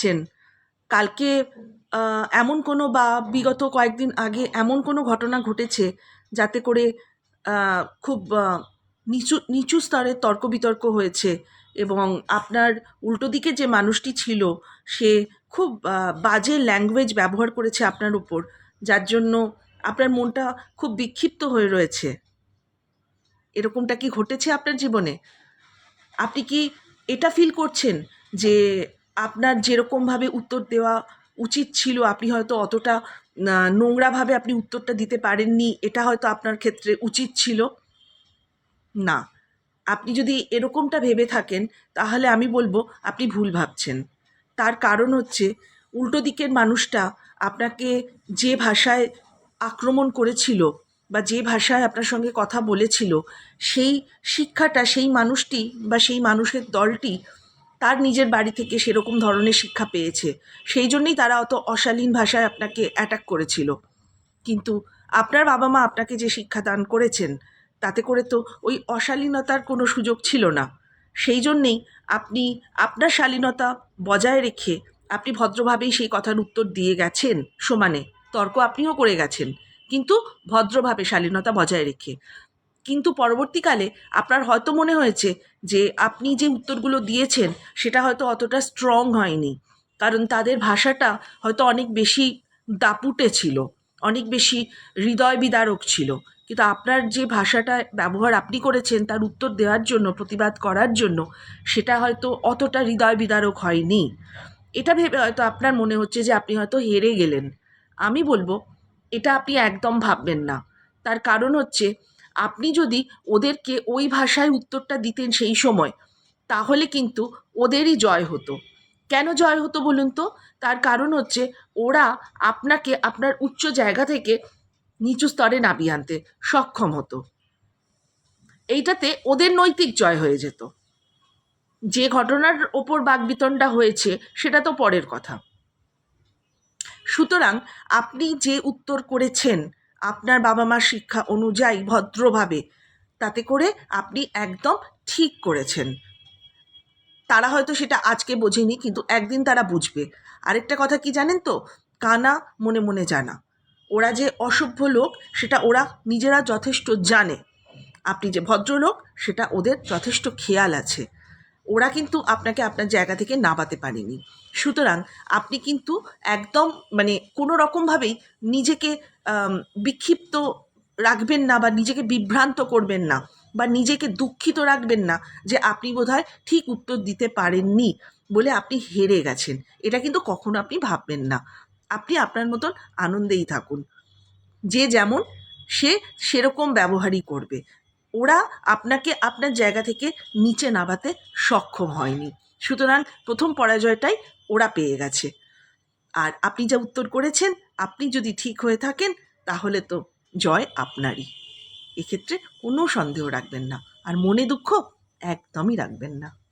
ছেন কালকে এমন কোনো বা বিগত কয়েকদিন আগে এমন কোনো ঘটনা ঘটেছে যাতে করে খুব নিচু নিচু স্তরের তর্ক বিতর্ক হয়েছে এবং আপনার উল্টো দিকে যে মানুষটি ছিল, সে খুব বাজে ল্যাঙ্গুয়েজ ব্যবহার করেছে আপনার উপর, যার জন্য আপনার মনটা খুব বিক্ষিপ্ত হয়ে রয়েছে। এরকমটা কি ঘটেছে আপনার জীবনে? আপনি কি এটা ফিল করছেন যে আপনার যেরকমভাবে উত্তর দেওয়া উচিত ছিল, আপনি হয়তো অতটা নোংরাভাবে আপনি উত্তরটা দিতে পারেননি, এটা হয়তো আপনার ক্ষেত্রে উচিত ছিল। না। আপনি যদি এরকমটা ভেবে থাকেন, তাহলে আমি বলব আপনি ভুল ভাবছেন। তার কারণ হচ্ছে, উল্টো দিকের মানুষটা আপনাকে যে ভাষায় আক্রমণ করেছিল বা যে ভাষায় আপনার সঙ্গে কথা বলেছিল, সেই শিক্ষাটা, সেই মানুষটি বা সেই মানুষের দলটি তার নিজের বাড়ি থেকে সেরকম ধরনের শিক্ষা পেয়েছে। সেই জন্যই তারা অত অশালীন ভাষায় আপনাকে অ্যাটাক করেছিল। কিন্তু আপনার বাবা মা আপনাকে যে শিক্ষা দান করেছেন, তাতে করে তো ওই অশালীনতার কোনো সুযোগ ছিল না। সেই জন্যেই আপনি, আপনার শালীনতা বজায় রেখে আপনি ভদ্রভাবেই সেই কথার উত্তর দিয়ে গেছেন সমানে। তর্ক আপনিও করে গেছেন। কিন্তু ভদ্রভাবে শালীনতা বজায় রেখে। কিন্তু পরবর্তীকালে আপনার হয়তো মনে হয়েছে যে আপনি যে উত্তরগুলো দিয়েছেন, সেটা হয়তো অতটা স্ট্রং হয়নি। কারণ তাদের ভাষাটা হয়তো অনেক বেশি দাপুটে ছিল, অনেক বেশি হৃদয় বিদারক ছিল। কিন্তু আপনার যে ভাষাটা ব্যবহার আপনি করেছেন, তার উত্তর দেওয়ার জন্য, প্রতিবাদ করার জন্য, সেটা হয়তো অতটা হৃদয় বিদারক হয়নি। এটা ভেবে হয়তো আপনার মনে হচ্ছে যে আপনি হয়তো হেরে গেলেন। আমি বলব, এটা আপনি একদম ভাববেন না। তার কারণ হচ্ছে আপনি যদি ওদেরকে ওই ভাষায় উত্তরটা দিতেন সেই সময়, তাহলে কিন্তু ওদেরই জয় হতো। কেন জয় হতো বলুন তো? তার কারণ হচ্ছে ওরা আপনাকে আপনার উচ্চ জায়গা থেকে নিচু স্তরে নামিয়ে আনতে সক্ষম হতো। এইটাতে ওদের নৈতিক জয় হয়ে যেত। যে ঘটনার ওপর বাগবিতণ্ডা হয়েছে, সেটা তো পরের কথা। সুতরাং আপনি যে উত্তর করেছেন আপনার বাবা মার শিক্ষা অনুযায়ী ভদ্রভাবে। তাতে করে আপনি একদম ঠিক করেছেন। তারা হয়তো সেটা আজকে বোঝেনি, কিন্তু একদিন তারা বুঝবে। আরেকটা কথা কি জানেন তো? কানা মনে মনে জানা। ওরা যে অসভ্য লোক, সেটা ওরা নিজেরা যথেষ্ট জানে। আপনি যে ভদ্রলোক, সেটা ওদের যথেষ্ট খেয়াল আছে। ওরা কিন্তু আপনাকে আপনার জায়গা থেকে নামাতে পারেনি। সুতরাং আপনি কিন্তু একদম মানে কোনো রকমভাবেই নিজেকে বিক্ষিপ্ত রাখবেন না বা নিজেকে বিভ্রান্ত করবেন না বা নিজেকে দুঃখিত রাখবেন না যে আপনি বোধহয় ঠিক উত্তর দিতে পারেননি বলে আপনি হেরে গেছেন। এটা কিন্তু কখনো আপনি ভাববেন না। আপনি আপনার মতন আনন্দেই থাকুন। যে যেমন সে সেরকম ব্যবহারই করবে। ওরা আপনাকে আপনার জায়গা থেকে নিচে নামাতে সক্ষম হয়নি। সুতরাং প্রথম পরাজয়টাই ওরা পেয়ে গেছে। আর আপনি যা উত্তর করেছেন, আপনি যদি ঠিক হয়ে থাকেন, তাহলে তো জয় আপনারই। এক্ষেত্রে কোনো সন্দেহ রাখবেন না। আর মনে দুঃখ একদমই রাখবেন না।